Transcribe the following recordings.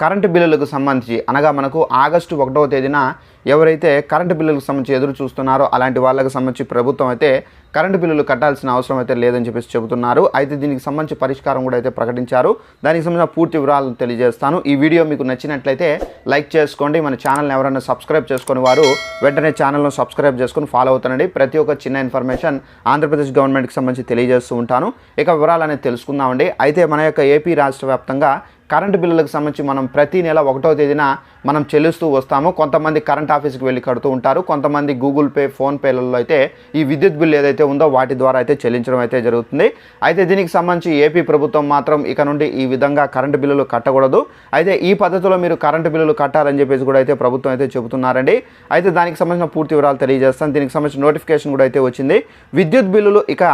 Current బిల్లులకు సంబంధించి అనగా మనకు ఆగస్టు ఒకటవ తేదీన ఎవరైతే కరెంటు బిల్లులకు సంబంధించి ఎదురు చూస్తున్నారో అలాంటి వాళ్ళకి సంబంధించి ప్రభుత్వం అయితే కరెంటు బిల్లులు కట్టాల్సిన అవసరం అయితే లేదని చెప్పేసి చెబుతున్నారు. అయితే దీనికి సంబంధించి పరిష్కారం కూడా అయితే ప్రకటించారు. దానికి సంబంధించిన పూర్తి వివరాలను తెలియజేస్తాను. ఈ వీడియో మీకు నచ్చినట్లయితే లైక్ చేసుకోండి. మన ఛానల్ని ఎవరైనా సబ్స్క్రైబ్ చేసుకుని వారు వెంటనే ఛానల్ను సబ్స్క్రైబ్ చేసుకుని ఫాలో అవుతానండి. ప్రతి ఒక్క చిన్న ఇన్ఫర్మేషన్ ఆంధ్రప్రదేశ్ గవర్నమెంట్కి సంబంధించి తెలియజేస్తూ ఉంటాను. ఇక వివరాలు అనేది తెలుసుకుందామండి. అయితే మన యొక్క ఏపీ రాష్ట్ర వ్యాప్తంగా కరెంటు బిల్లులకు సంబంధించి మనం ప్రతి నెల ఒకటో తేదీన మనం చెల్లిస్తూ వస్తాము. కొంతమంది కరెంట్ ఆఫీస్కి వెళ్ళి కడుతూ ఉంటారు. కొంతమంది గూగుల్ పే ఫోన్పేలలో అయితే ఈ విద్యుత్ బిల్లు ఏదైతే ఉందో వాటి ద్వారా అయితే చెల్లించడం అయితే జరుగుతుంది. అయితే దీనికి సంబంధించి ఏపీ ప్రభుత్వం మాత్రం ఇక నుండి ఈ విధంగా కరెంటు బిల్లులు కట్టకూడదు. అయితే ఈ పద్ధతిలో మీరు కరెంటు బిల్లులు కట్టాలని చెప్పేసి కూడా అయితే ప్రభుత్వం అయితే చెబుతున్నారండి. అయితే దానికి సంబంధించిన పూర్తి వివరాలు తెలియజేస్తాను. దీనికి సంబంధించిన నోటిఫికేషన్ కూడా అయితే వచ్చింది. విద్యుత్ బిల్లులు ఇక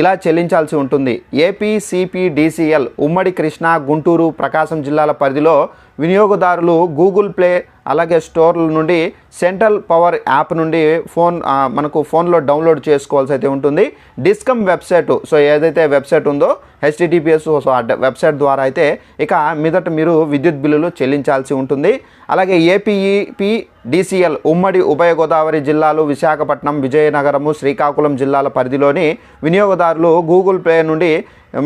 ఇలా చెల్లించాల్సి ఉంటుంది. ఏపీ సిపిడిసిఎల్ ఉమ్మడి కృష్ణా గుంటూరు ప్రకాశం జిల్లాల పరిధిలో వినియోగదారులు గూగుల్ ప్లే అలాగే స్టోర్ల నుండి సెంట్రల్ పవర్ యాప్ నుండి ఫోన్ మనకు ఫోన్లో డౌన్లోడ్ చేసుకోవాల్సి అయితే ఉంటుంది. డిస్కమ్ వెబ్సైట్ సో ఏదైతే వెబ్సైట్ ఉందో హెచ్టిటిపిఎస్ సో ఆ వెబ్సైట్ ద్వారా అయితే ఇక మీదట మీరు విద్యుత్ బిల్లులు చెల్లించాల్సి ఉంటుంది. అలాగే ఏపీఈపి డిసిఎల్ ఉమ్మడి ఉభయ గోదావరి జిల్లాలు విశాఖపట్నం విజయనగరము శ్రీకాకుళం జిల్లాల పరిధిలోని వినియోగదారులు గూగుల్ ప్లే నుండి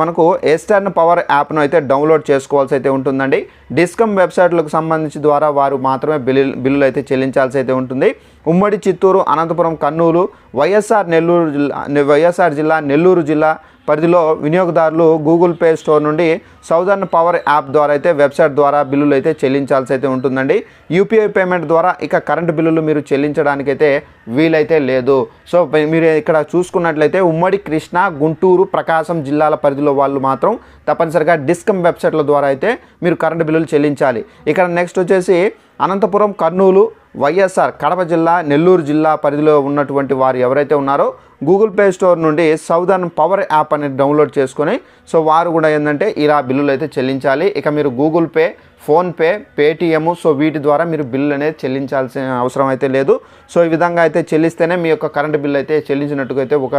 మనకు ఎస్టర్న్ పవర్ యాప్ను అయితే డౌన్లోడ్ చేసుకోవాల్సి అయితే ఉంటుందండి. డిస్కమ్ వెబ్సైట్లకు సంబంధించి ద్వారా వారు మాత్రమే బిల్లు బిల్లులు అయితే చెల్లించాల్సి అయితే ఉంటుంది. ఉమ్మడి చిత్తూరు అనంతపురం కర్నూలు వైఎస్ఆర్ నెల్లూరు జిల్లా వైఎస్ఆర్ జిల్లా నెల్లూరు జిల్లా పరిధిలో వినియోగదారులు గూగుల్ పే స్టోర్ నుండి సౌదర్న్ పవర్ యాప్ ద్వారా అయితే వెబ్సైట్ ద్వారా బిల్లులు అయితే చెల్లించాల్సి అయితే ఉంటుందండి. యూపీఐ పేమెంట్ ద్వారా ఇక కరెంటు బిల్లులు మీరు చెల్లించడానికైతే వీలైతే లేదు. సో మీరు ఇక్కడ చూసుకున్నట్లయితే ఉమ్మడి కృష్ణా గుంటూరు ప్రకాశం జిల్లాల పరిధిలో వాళ్ళు మాత్రం తప్పనిసరిగా డిస్కమ్ వెబ్సైట్ల ద్వారా అయితే మీరు కరెంటు బిల్లులు చెల్లించాలి. ఇక్కడ నెక్స్ట్ వచ్చేసి అనంతపురం కర్నూలు వైఎస్ఆర్ కడప జిల్లా నెల్లూరు జిల్లా పరిధిలో ఉన్నటువంటి వారు ఎవరైతే ఉన్నారో గూగుల్ ప్లే స్టోర్ నుండి సౌదర్న్ పవర్ యాప్ అనేది డౌన్లోడ్ చేసుకొని సో వారు కూడా ఏంటంటే ఇలా బిల్లులు అయితే చెల్లించాలి. ఇక మీరు Google pay PhonePe Paytm so వీటి ద్వారా మీరు బిల్లు అనేది చెల్లించాల్సిన అవసరం అయితే లేదు. సో ఈ విధంగా అయితే చెల్లిస్తేనే మీ యొక్క కరెంటు బిల్లు అయితే చెల్లించినట్టుగా అయితే ఒక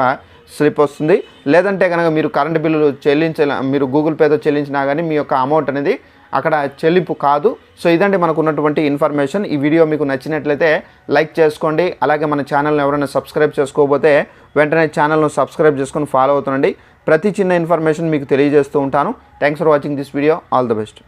స్లిప్ వస్తుంది. లేదంటే కనుక మీరు కరెంటు బిల్లులు చెల్లించ మీరు గూగుల్ పేతో చెల్లించినా కానీ మీ యొక్క అమౌంట్ అనేది అక్కడ చెల్లింపు కాదు. సో ఇదండి మనకు ఉన్నటువంటి ఇన్ఫర్మేషన్. ఈ వీడియో మీకు నచ్చినట్లయితే లైక్ చేసుకోండి. అలాగే మన ఛానల్ని ఎవరైనా సబ్స్క్రైబ్ చేసుకోకపోతే వెంటనే ఛానల్ను సబ్స్క్రైబ్ చేసుకొని ఫాలో అవుతుండండి. ప్రతి చిన్న ఇన్ఫర్మేషన్ మీకు తెలియజేస్తూ ఉంటాను. Thanks for watching this video all the best